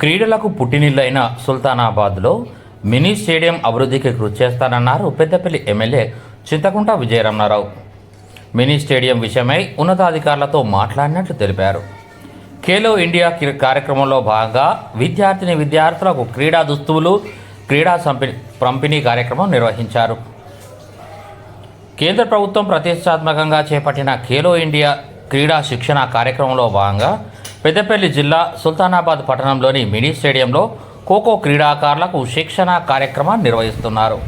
క్రీడలకు పుట్టినిల్లైన సుల్తానాబాద్లో mini stadium అభివృద్ధికి కృషి చేస్తానన్నారు Peddapalli MLA Chinthakunta Vijaya Ramana Rao. Mini stadium విషయమై ఉన్నతాధికారులతో మాట్లాడినట్లు తెలిపారు. ఖేలో ఇండియా కార్యక్రమంలో భాగంగా విద్యార్థిని విద్యార్థులకు క్రీడా దుస్తువులు క్రీడా సంపి పంపిణీ కార్యక్రమం నిర్వహించారు. కేంద్ర ప్రభుత్వం ప్రతిష్టాత్మకంగా చేపట్టిన ఖేలో ఇండియా క్రీడా శిక్షణ కార్యక్రమంలో భాగంగా పెద్దపల్లి జిల్లా సుల్తానాబాద్ పట్టణంలోని మినీ స్టేడియంలో ఖోఖో క్రీడాకారులకు శిక్షణ కార్యక్రమాన్ని నిర్వహిస్తున్నారు.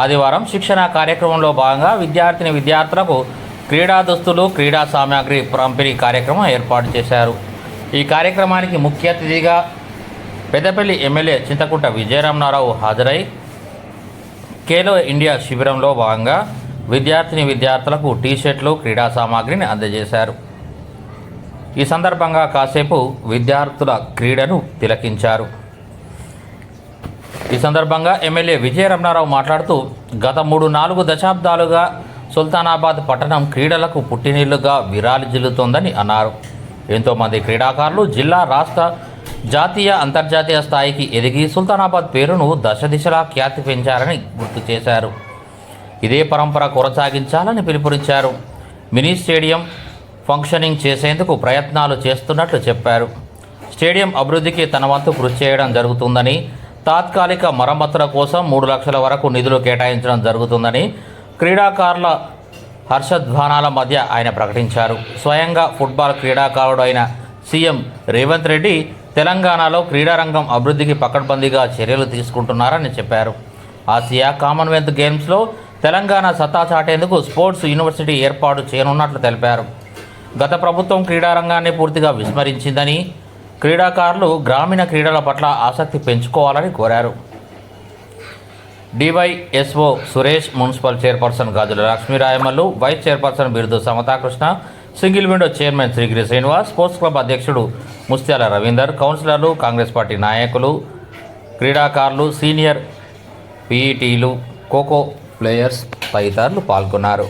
ఆదివారం శిక్షణ కార్యక్రమంలో భాగంగా విద్యార్థిని విద్యార్థులకు క్రీడా దుస్తులు క్రీడా సామాగ్రి పంపిణీ కార్యక్రమం ఏర్పాటు చేశారు. ఈ కార్యక్రమానికి ముఖ్య అతిథిగా పెద్దపల్లి ఎమ్మెల్యే చింతకుంట విజయరామనారావు హాజరై ఖేలో ఇండియా శిబిరంలో భాగంగా విద్యార్థిని విద్యార్థులకు టీషర్ట్లు క్రీడా సామాగ్రిని అందజేశారు. ఈ సందర్భంగా కాసేపు విద్యార్థుల క్రీడను తిలకించారు. ఈ సందర్భంగా ఎమ్మెల్యే విజయరమణారావు మాట్లాడుతూ గత మూడు నాలుగు దశాబ్దాలుగా సుల్తానాబాద్ పట్టణం క్రీడలకు పుట్టినీళ్ళుగా విరాలిజిల్లుతోందని అన్నారు. ఎంతోమంది క్రీడాకారులు జిల్లా రాష్ట్ర జాతీయ అంతర్జాతీయ స్థాయికి ఎదిగి సుల్తానాబాద్ పేరును దశ దిశలా ఖ్యాతి పెంచారని గుర్తు చేశారు. ఇదే పరంపర కొనసాగించాలని పిలుపునిచ్చారు. మినీ స్టేడియం ఫంక్షనింగ్ చేసేందుకు ప్రయత్నాలు చేస్తున్నట్లు చెప్పారు. స్టేడియం అభివృద్ధికి తన వంతు కృషి చేయడం జరుగుతుందని తాత్కాలిక మరమ్మతుల కోసం మూడు లక్షల వరకు నిధులు కేటాయించడం జరుగుతుందని క్రీడాకారుల హర్షధ్వానాల మధ్య ఆయన ప్రకటించారు. స్వయంగా ఫుట్బాల్ క్రీడాకారుడు అయిన సీఎం రేవంత్ రెడ్డి తెలంగాణలో క్రీడారంగం అభివృద్ధికి పకడ్బందీగా చర్యలు తీసుకుంటున్నారని చెప్పారు. ఆసియా కామన్వెల్త్ గేమ్స్లో తెలంగాణ సత్తా చాటేందుకు స్పోర్ట్స్ యూనివర్సిటీ ఏర్పాటు చేయనున్నట్లు తెలిపారు. గత ప్రభుత్వం క్రీడారంగాన్ని పూర్తిగా విస్మరించిందని క్రీడాకారులు గ్రామీణ క్రీడల పట్ల ఆసక్తి పెంచుకోవాలని కోరారు. DYSO Suresh municipal chairperson Gajula Lakshmi Rayamallu vice chairperson Birudu Samata Krishna single window chairman Srigiri Srinivas sports club అధ్యక్షుడు ముస్త్యాల రవీందర్ కౌన్సిలర్లు కాంగ్రెస్ పార్టీ నాయకులు క్రీడాకారులు సీనియర్ పీఈటీలు ఖోఖో ప్లేయర్స్ తదితరులు పాల్గొన్నారు.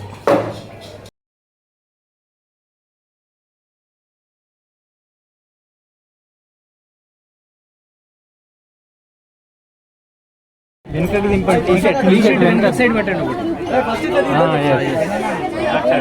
వెనకకి దింపండి. టీ షర్ట్ టీ షర్ట్ వెనక. సైడ్ పెట్టండి ఒకటి. ఆ, yes.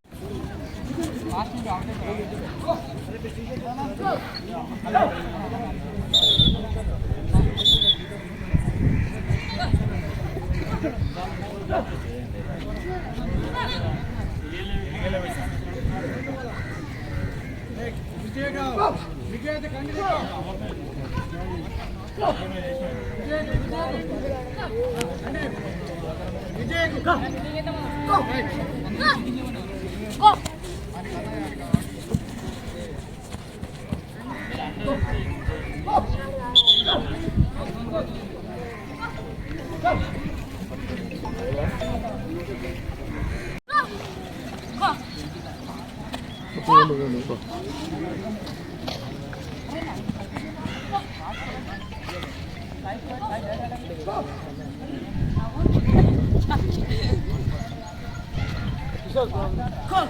Go! Go! Go! Go! Kol. Kol.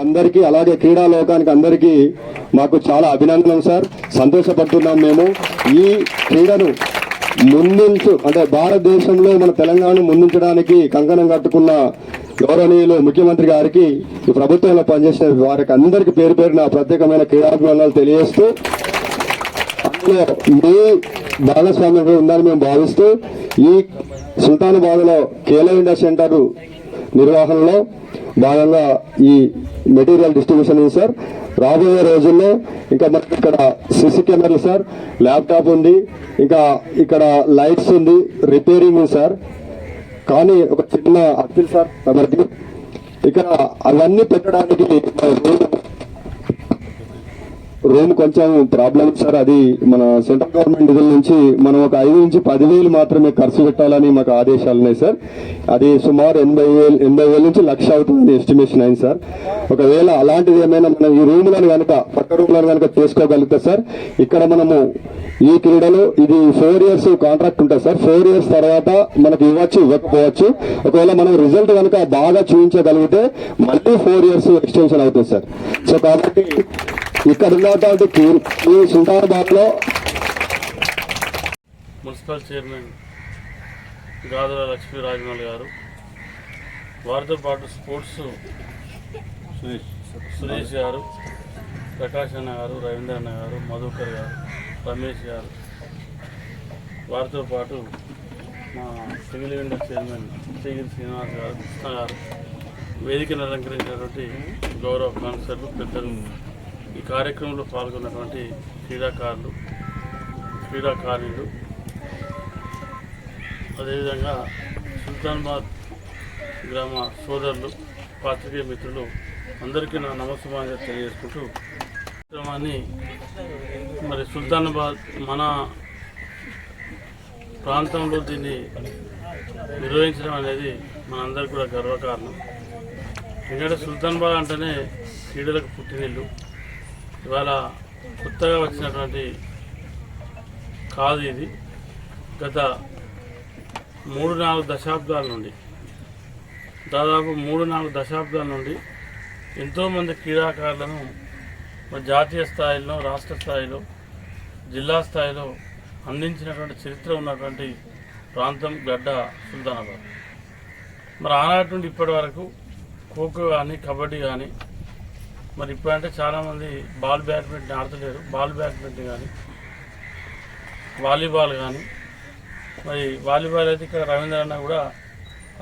అందరికీ అలాగే క్రీడా లోకానికి అందరికీ మాకు చాలా అభినందనం సార్. సంతోషపడుతున్నాం మేము. ఈ క్రీడను ముందుంచు అంటే భారతదేశంలో మన తెలంగాణ ముందుంచడానికి కంకణం కట్టుకున్న గౌరవనీయులు ముఖ్యమంత్రి గారికి ఈ ప్రభుత్వంలో పనిచేసిన వారికి అందరికీ పేరు పేరు నా ప్రత్యేకమైన క్రీడాభిమానాలు తెలియజేస్తూ అందులో మీ భాగస్వామ్యం ఉందని మేము భావిస్తూ ఈ సుల్తానాబాద్లో కేలో ఇండియా సెంటర్ నిర్వహణలో భాగంగా ఈ మెటీరియల్ డిస్ట్రిబ్యూషన్ ఉంది సార్. రాబోయే రోజుల్లో ఇంకా మనకి ఇక్కడ సిసి కెమెరాలు సార్. ల్యాప్టాప్ ఉంది. ఇంకా ఇక్కడ లైట్స్ ఉంది. రిపేరింగ్ ఉంది సార్. కానీ ఒక చిన్న అప్పీల్ సార్. ఇక్కడ అవన్నీ పెట్టడానికి రూమ్ కొంచెం ప్రాబ్లం సార్. అది మన సెంట్రల్ గవర్నమెంట్ నిధుల నుంచి మనం ఒక ఐదు నుంచి పదివేలు మాత్రమే ఖర్చు పెట్టాలని మాకు ఆదేశాలు ఉన్నాయి సార్. అది సుమారు ఎనభై వేలు ఎనభై వేల నుంచి లక్ష అవుతుందని ఎస్టిమేషన్ అయింది సార్. ఒకవేళ అలాంటిది ఏమైనా మనం ఈ రూమ్లను కనుక పక్క రూమ్లను కనుక చేసుకోగలిగితే సార్ ఇక్కడ మనము ఈ క్రీడలో ఇది ఫోర్ ఇయర్స్ కాంట్రాక్ట్ ఉంటుంది సార్. ఫోర్ ఇయర్స్ తర్వాత మనకి ఇవ్వచ్చు ఇవ్వకపోవచ్చు. ఒకవేళ మనం రిజల్ట్ కనుక బాగా చూపించగలిగితే మళ్ళీ ఫోర్ ఇయర్స్ ఎక్స్టెన్షన్ అవుతుంది సార్. సో కాబట్టి ఇక్కడ ఉన్నటువంటి మున్సిపల్ చైర్మన్ గాదుల లక్ష్మీ రాజమౌళి గారు వారితో పాటు స్పోర్ట్స్ సురేష్. గారు ప్రకాష్ అన్న గారు రవీంద్ర అన్న గారు మధుకర్ గారు రమేష్ గారు వారితో పాటు మా single window chairman Srigiri Srinivas garu Krishna garu వేదికను అలంకరించినటువంటి గౌరవ కౌన్సిలర్లు పెద్దలు ఈ కార్యక్రమంలో పాల్గొన్నటువంటి క్రీడాకారులు క్రీడాకారులు అదేవిధంగా సుల్తాన్బాద్ గ్రామ సోదరులు పాత్రికేయ మిత్రులు అందరికీ నా నమస్కారం తెలియజేసుకుంటూ కార్యక్రమాన్ని మరి సుల్తానాబాద్ మన ప్రాంతంలో దీన్ని నిర్వహించడం అనేది మనందరికీ కూడా గర్వకారణం. ఎందుకంటే సుల్తానాబాద్ అంటేనే క్రీడలకు పుట్టినిల్లు. ఇవాళ కొత్తగా వచ్చినటువంటి కాదు ఇది. గత మూడు నాలుగు దశాబ్దాల నుండి దాదాపు మూడు నాలుగు దశాబ్దాల నుండి ఎంతోమంది క్రీడాకారులను జాతీయ స్థాయిలో రాష్ట్ర స్థాయిలో జిల్లా స్థాయిలో అందించినటువంటి చరిత్ర ఉన్నటువంటి ప్రాంతం గడ్డ సుల్తానాబాద్. మరి ఆనాటి నుండి ఇప్పటి వరకు ఖోఖో కానీ కబడ్డీ కానీ మరి ఇప్పుడంటే చాలామంది బాల్ బ్యాడ్మింటన్ ఆడతలేరు. బాల్ బ్యాడ్మింటన్ కానీ వాలీబాల్ కానీ. మరి వాలీబాల్ అయితే ఇక్కడ రవీంద్ర అన్న కూడా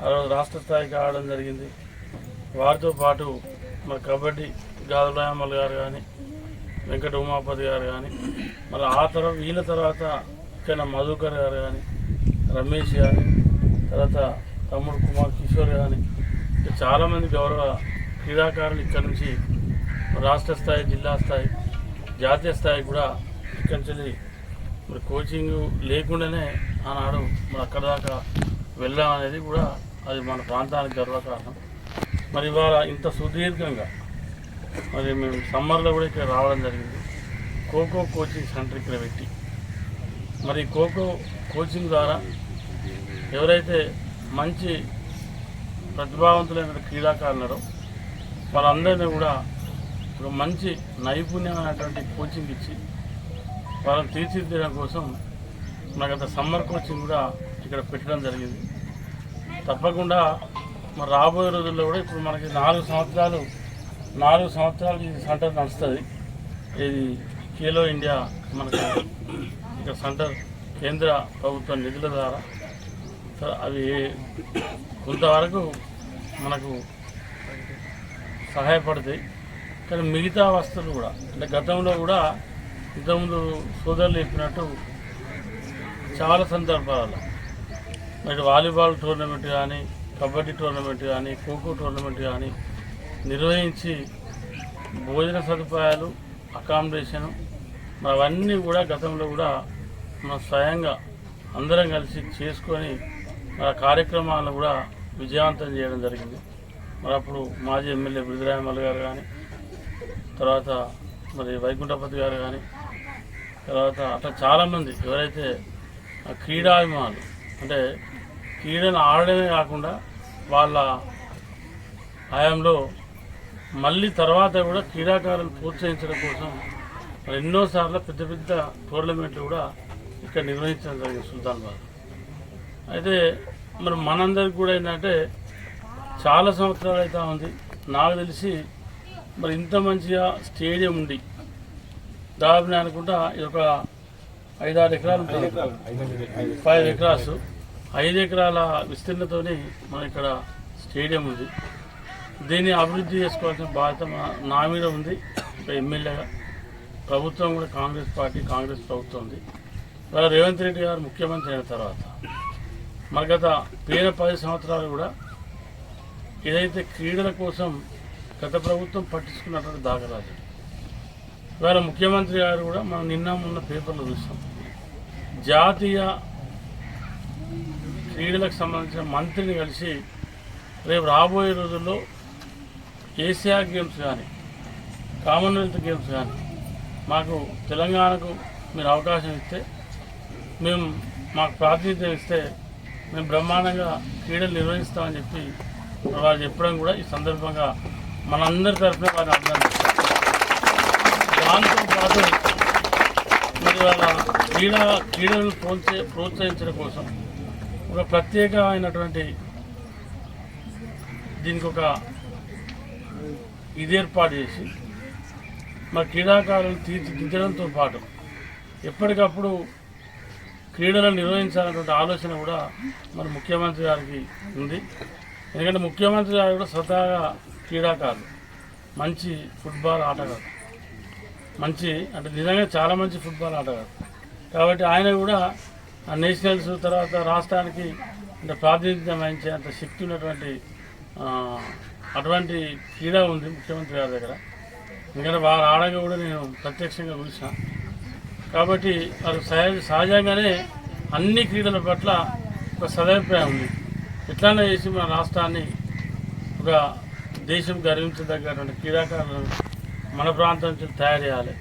ఆ రోజు రాష్ట్ర స్థాయికి ఆడడం జరిగింది. వారితో పాటు మరి కబడ్డీ గాదురాయమ్మల్ గారు కానీ వెంకట ఉమాపతి గారు కానీ మళ్ళీ ఆ తర్వాత వీళ్ళ తర్వాత ఇక్కడ మధుకర్ గారు కానీ రమేష్ కానీ తర్వాత తమ్ముడు కుమార్ కిషోర్ కానీ ఇక చాలామంది గౌరవ క్రీడాకారులు ఇక్కడ నుంచి రాష్ట్ర స్థాయి జిల్లా స్థాయి జాతీయ స్థాయి కూడా ఇక్కడి నుంచి మరి కోచింగ్ లేకుండానే ఆనాడు మరి అక్కడ దాకా వెళ్ళాం అనేది కూడా అది మన ప్రాంతానికి గర్వకారణం మరి ఇవాళ ఇంత సుదీర్ఘంగా మరి మేము సమ్మర్లో కూడా ఇక్కడ రావడం జరిగింది. ఖోఖో కోచింగ్ సెంటర్ ఇక్కడ పెట్టి. మరి ఖోఖో కోచింగ్ ద్వారా ఎవరైతే మంచి ప్రతిభావంతులైన క్రీడాకారులరో వాళ్ళందరినీ కూడా ఒక మంచి నైపుణ్యమైనటువంటి కోచింగ్ ఇచ్చి వాళ్ళని తీర్చిదిద్దడం కోసం మనకు అంత సమ్మర్ కోచింగ్ కూడా ఇక్కడ పెట్టడం జరిగింది. తప్పకుండా మరి రాబోయే రోజుల్లో కూడా ఇప్పుడు మనకి నాలుగు సంవత్సరాలు నాలుగు సంవత్సరాలు ఈ సెంటర్ నడుస్తుంది. ఇది ఖేలో ఇండియా మనకి ఇక్కడ సెంటర్ కేంద్ర ప్రభుత్వ నిధుల ద్వారా. అవి కొంతవరకు మనకు సహాయపడతాయి. కానీ మిగతా వస్తువులు కూడా అంటే గతంలో కూడా ఇంతకుముందు సోదరులు చెప్పినట్టు చాలా సందర్భాల్లో మరి వాలీబాల్ టోర్నమెంట్ కానీ కబడ్డీ టోర్నమెంట్ కానీ ఖోఖో టోర్నమెంట్ కానీ నిర్వహించి భోజన సదుపాయాలు అకామిడేషను మరి అవన్నీ కూడా గతంలో కూడా మనం స్వయంగా అందరం కలిసి చేసుకొని మరి ఆ కార్యక్రమాలను కూడా విజయవంతం చేయడం జరిగింది. మరి అప్పుడు మాజీ ఎమ్మెల్యే బిరుదరాయమల్ గారు కానీ తర్వాత మరి వైకుంఠపతి గారు కానీ తర్వాత అట్లా చాలామంది ఎవరైతే ఆ క్రీడాభిమానులు అంటే క్రీడను ఆడడమే కాకుండా వాళ్ళ హయాంలో మళ్ళీ తర్వాత కూడా క్రీడాకారులు ప్రోత్సహించడం కోసం ఎన్నోసార్లు పెద్ద పెద్ద టోర్నమెంట్లు కూడా ఇక్కడ నిర్వహించడం జరిగింది సుల్తాన్బాద్ అయితే మరి మనందరికి కూడా ఏంటంటే చాలా సంవత్సరాలు అయితే ఉంది. నాకు తెలిసి మరి ఇంత మంచిగా స్టేడియం ఉండి దాదాపు నేను అనుకుంటా ఇది ఒక ఐదారు ఎకరాలు ఫైవ్ ఎకరాస్ ఐదు ఎకరాల విస్తీర్ణతోని మన ఇక్కడ స్టేడియం ఉంది. దీన్ని అభివృద్ధి చేసుకోవాల్సిన బాధ్యత నా మీద ఉంది. ఒక ఎమ్మెల్యేగా ప్రభుత్వం కూడా కాంగ్రెస్ పార్టీ కాంగ్రెస్ ప్రభుత్వం ఉంది. ఇలా రేవంత్ రెడ్డి గారు ముఖ్యమంత్రి అయిన తర్వాత మన గత పేద పది సంవత్సరాలు కూడా ఏదైతే క్రీడల కోసం గత ప్రభుత్వం పట్టించుకున్నటువంటి దాఖలాలు ఇవాళ ముఖ్యమంత్రి గారు కూడా మనం నిన్న ఉన్న పేపర్లో చూస్తాం జాతీయ క్రీడలకు సంబంధించిన మంత్రిని కలిసి రేపు రాబోయే రోజుల్లో ఏషియా గేమ్స్ కానీ కామన్వెల్త్ గేమ్స్ కానీ మాకు తెలంగాణకు మీరు అవకాశం ఇస్తే మేము మాకు ప్రాతినిధ్యం ఇస్తే మేము బ్రహ్మాండంగా క్రీడలు నిర్వహిస్తామని చెప్పి వారు చెప్పడం కూడా ఈ సందర్భంగా మనందరి తరఫున వారిని అభినందిస్తాం దాంతో పాటు మరి వాళ్ళ క్రీడా క్రీడలను ప్రోత్స ప్రోత్సహించడం కోసం ఒక ప్రత్యేకమైనటువంటి దీనికి ఒక ఇది ఏర్పాటు చేసి మా క్రీడాకారులను తీర్చిదిద్దడంతో పాటు ఎప్పటికప్పుడు క్రీడలను నిర్వహించాలన్నటువంటి ఆలోచన కూడా మన ముఖ్యమంత్రి గారికి ఉంది. ఎందుకంటే ముఖ్యమంత్రి గారు కూడా స్వతహాగా క్రీడాకారులు. మంచి ఫుట్బాల్ ఆటగాడు. మంచి అంటే నిజంగా చాలా మంచి ఫుట్బాల్ ఆటగాడు. కాబట్టి ఆయన కూడా ఆ నేషనల్స్ తర్వాత రాష్ట్రానికి అంటే ప్రాతినిధ్యం వహించేంత శక్తి ఉన్నటువంటి అటువంటి క్రీడ ఉంది ముఖ్యమంత్రి గారి దగ్గర. ఎందుకంటే వారు ఆడగా కూడా నేను ప్రత్యక్షంగా చూసిన. కాబట్టి వారు సహజ సహజంగానే అన్ని క్రీడల పట్ల ఒక సదాభిప్రాయం ఉంది. ఎట్లానే చేసి మన రాష్ట్రాన్ని ఒక దేశం గర్వించదగ్గటువంటి క్రీడాకారులను మన ప్రాంతం నుంచి తయారు చేయాలి.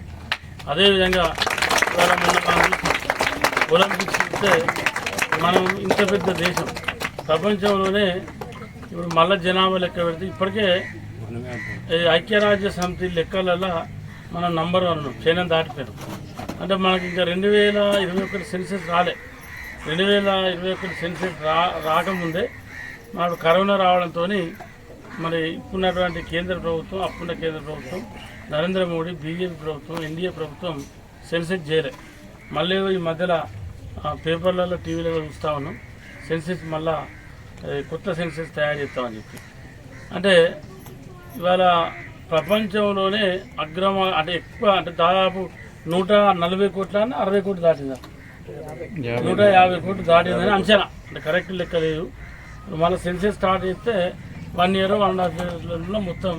అదేవిధంగా ఇవాళ మొన్న మనం ఒలింపిక్స్ ఇస్తే మనం ఇంత పెద్ద దేశం. ప్రపంచంలోనే ఇప్పుడు మళ్ళీ జనాభా లెక్క పెడితే ఇప్పటికే ఐక్యరాజ్య సమితి లెక్కలలో మనం నంబర్ వన్ చైనా దాటిపోయాం అంటే మనకి ఇంకా రెండు వేల ఇరవై ఒకటి సెన్సెస్ రాలే. రెండు వేల ఇరవై ఒకటి సెన్సెస్ రా రాకముందే మనకు కరోనా రావడంతో మరి ఇప్పుడున్నటువంటి కేంద్ర ప్రభుత్వం అప్పున్న కేంద్ర ప్రభుత్వం నరేంద్ర మోడీ బీజేపీ ప్రభుత్వం ఎన్డీఏ ప్రభుత్వం సెన్సెస్ చేయలే. మళ్ళీ ఈ మధ్యలో పేపర్లలో టీవీలలో చూస్తూ ఉన్నాం. సెన్సెస్ మళ్ళా కొత్త సెన్సెస్ తయారు చేస్తామని చెప్పి. అంటే ఇవాళ ప్రపంచంలోనే అగ్రమ అంటే ఎక్కువ అంటే దాదాపు నూట నలభై కోట్ల అరవై కోట్లు దాటిందా? నూట యాభై కోట్లు దాటిందని అంచనా. అంటే కరెక్ట్ లెక్క లేదు. మళ్ళీ సెన్సెస్ స్టార్ట్ చేస్తే one year one and half ఇయర్లో మొత్తం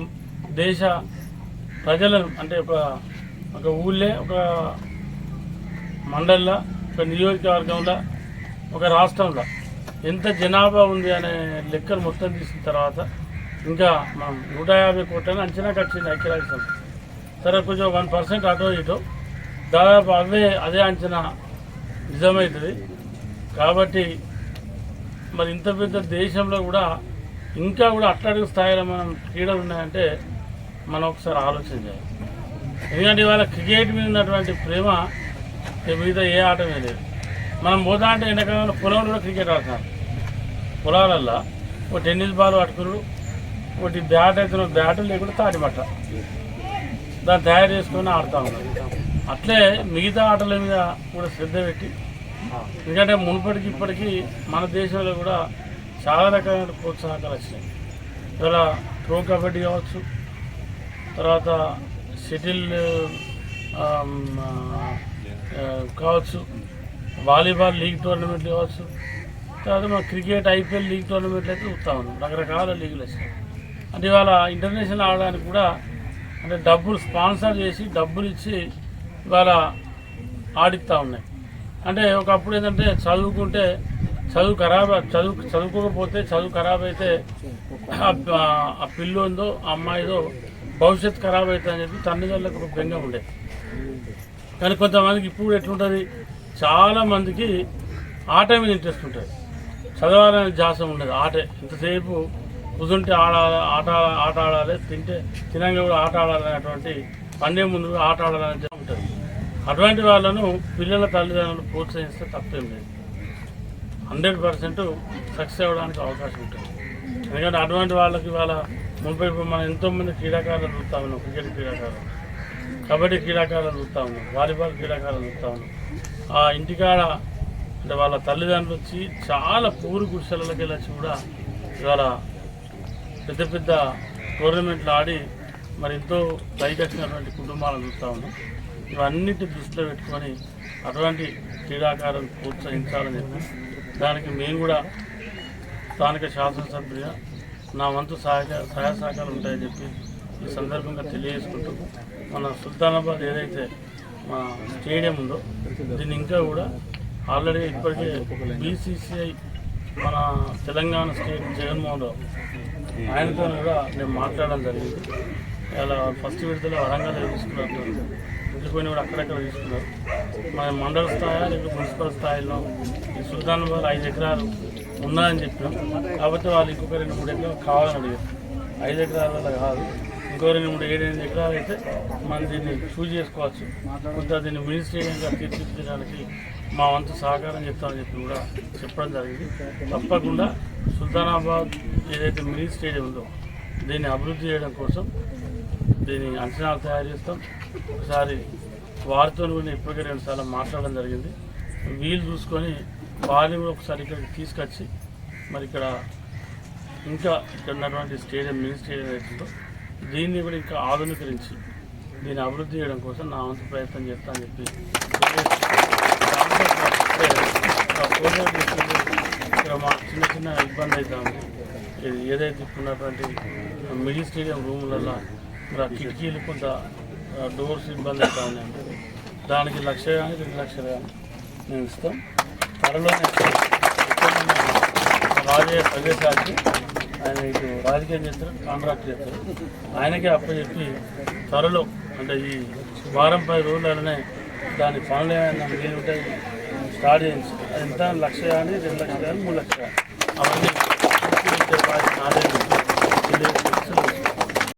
దేశ ప్రజలను అంటే ఒక ఒక ఊళ్ళే ఒక మండల్లో ఒక నియోజకవర్గంలో ఒక రాష్ట్రంలో. ఎంత జనాభా ఉంది అనే లెక్కలు మొత్తం తీసిన తర్వాత ఇంకా మనం నూట యాభై కోట్లని అంచనా వచ్చింది ఐక్యరాజ్య సమితి సరే కొంచెం వన్ పర్సెంట్ అటో ఇటో. దాదాపు అవే అదే అంచనా నిజమవుతుంది కాబట్టి మరి ఇంత పెద్ద దేశంలో కూడా ఇంకా కూడా అట్లాంటి స్థాయిలో మనం క్రీడలు ఉన్నాయంటే మనం ఒకసారి ఆలోచన చేయాలి. ఎందుకంటే ఇవాళ క్రికెట్ మీద ఉన్నటువంటి ప్రేమ మిగతా ఏ ఆట మీద లేదు. మనం పోతా అంటే ఎండాకాలంలో పొలంలో కూడా క్రికెట్ ఆడుతున్నారు పొలాలల్లో ఒక టెన్నిస్ బాల్ పట్టుకున్నాడు ఒకటి బ్యాట్ అయితే బ్యాట్ లేకుండా తాటిమట్ట దాన్ని తయారు చేసుకొని ఆడుతూ ఉన్నాం అట్లే మిగతా ఆటల మీద కూడా శ్రద్ధ పెట్టి ఎందుకంటే మునుపటికి ఇప్పటికీ మన దేశంలో కూడా చాలా రకమైన ప్రోత్సాహకాలు వచ్చినాయి. ఇలా ప్రో కబడ్డీ కావచ్చు తర్వాత షటిల్ కావచ్చు వాలీబాల్ లీగ్ టోర్నమెంట్ కావచ్చు తర్వాత మన క్రికెట్ ఐపీఎల్ లీగ్ టోర్నమెంట్లు అయితే చూస్తూ ఉన్నాం. రకరకాల లీగులు వచ్చినాయి. అంటే ఇవాళ ఇంటర్నేషనల్ ఆడడానికి కూడా అంటే డబ్బులు స్పాన్సర్ చేసి డబ్బులు ఇచ్చి ఇవాళ ఆడిస్తూ ఉన్నాయి. అంటే ఒకప్పుడు ఏంటంటే చదువుకుంటే చదువు ఖరాబ్ చదువు చదువుకోకపోతే చదువు ఖరాబ్ అయితే ఆ- పిల్లోందో ఆ అమ్మాయిదో భవిష్యత్తు ఖరాబ్ అవుతుంది అని చెప్పి తల్లిదండ్రులకు ఒక బెంగ ఉండేది. కానీ కొంతమందికి ఇప్పుడు ఎట్లుంటుంది? చాలా మందికి ఆట మీద ఇంట్రెస్ట్ ఉంటుంది. చదవాలనే ధ్యాస ఉండదు ఆటే. ఇంతసేపు కూర్చుంటే ఆడ ఆట ఆట ఆడాలి తింటే తినంగా కూడా ఆట ఆడాలి అనేటువంటి పండే ముందు కూడా ఆట ఆడాలని ఉంటుంది. అటువంటి వాళ్ళను పిల్లల తల్లిదండ్రులు ప్రోత్సహిస్తే తప్పేం లేదు. హండ్రెడ్ పర్సెంట్ సక్సెస్ అవ్వడానికి అవకాశం ఉంటుంది. ఎందుకంటే అటువంటి వాళ్ళకి వాళ్ళ ముప్పై మనం ఎంతోమంది క్రీడాకారులు చూస్తా ఉన్నాం క్రికెట్ క్రీడాకారులు. కబడ్డీ క్రీడాకారులు చూస్తా ఉన్నాం వాలీబాల్ క్రీడాకారులు చూస్తా ఉన్నాం. ఆ ఇంటికాడ అంటే వాళ్ళ తల్లిదండ్రులు వచ్చి చాలా పూరు గుడిసెలకి వెళ్ళి కూడా ఇవాళ పెద్ద పెద్ద టోర్నమెంట్లు ఆడి మరి ఎంతో పైకొచ్చినటువంటి కుటుంబాలను చూస్తూ ఉన్నాం. ఇవన్నిటి దృష్టిలో పెట్టుకొని అటువంటి క్రీడాకారులు ప్రోత్సహించాలని చెప్పి దానికి మేము కూడా స్థానిక శాసనసభ్యుడిగా నా వంతు సహాయ సహాయ సహకారాలు ఉంటాయని చెప్పి ఈ సందర్భంగా తెలియజేసుకుంటూ మన సుల్తానాబాద్ ఏదైతే మా స్టేడియం ఉందో దీన్ని ఇంకా కూడా ఆల్రెడీ ఇప్పటికే బీసీసీఐ మన తెలంగాణ స్టేట్ జగన్మోహన్ రావు ఆయనతో కూడా నేను మాట్లాడడం జరిగింది. ఇలా ఫస్ట్ విడతలో వరంగల్ తీసుకున్నారు మిగిలిపోయిన కూడా అక్కడక్కడ తీసుకున్నారు. మన మండల స్థాయి లేకపోతే మున్సిపల్ స్థాయిలో ఈ సుల్తానాబాద్ ఐదు ఎకరాలు ఉన్నాయని చెప్పినాం కాబట్టి వాళ్ళు ఇంకొక రెండు మూడు ఎకరాలు కావాలని అడిగారు. ఐదు ఎకరాల వల్ల కాదు. ఇంకో రెండు మూడు ఏడు ఎనిమిది ఎకరాలు అయితే మనం దీన్ని చూజ్ చేసుకోవచ్చు. కొంత దీన్ని మినీ స్టేడియంగా తీర్చిదిద్దడానికి మా వంతు సహకారం చెప్తామని చెప్పి కూడా చెప్పడం జరిగింది. తప్పకుండా సుల్తానాబాద్ ఏదైతే మినీ స్టేడియం ఉందో దీన్ని అభివృద్ధి చేయడం కోసం దీని అంచనాలు తయారు చేస్తాం. ఒకసారి వారితో కూడా ఇప్పటికే రెండు సార్లు మాట్లాడడం జరిగింది. వీలు చూసుకొని వారిని కూడా ఒకసారి ఇక్కడికి తీసుకొచ్చి మరి ఇక్కడ ఇంకా ఇక్కడ ఉన్నటువంటి స్టేడియం మినీ స్టేడియం ఏదైతుందో దీన్ని కూడా ఇంకా ఆధునీకరించి దీన్ని అభివృద్ధి చేయడం కోసం నా వంతు ప్రయత్నం చేస్తాను చెప్పి ఇక్కడ మా చిన్న చిన్న ఇబ్బంది అవుతుంది ఇది ఏదైతే ఇప్పుడు ఉన్నటువంటి మినీ స్టేడియం రూములలో మరి ఆ కిటికీలు కొంత డోర్స్ ఇబ్బంది అవుతా ఉన్నాయంటే దానికి లక్ష కానీ రెండు లక్షలు కానీ మేము ఇస్తాం. త్వరలోనే రాజయ్య ప్రదేశానికి ఆయన ఇటు రాజకీయం చేస్తారు కాంట్రాక్ట్ చేస్తారు. ఆయనకే అప్పచెప్పి త్వరలో అంటే ఈ వారం పది రోజులలోనే దాని పనులు ఏమైనా మీరు ఉంటాయి స్టార్ట్ చేయించు. ఎంత? లక్ష కానీ రెండు లక్షలు కానీ మూడు లక్షలు కానీ. అవన్నీ నాదే.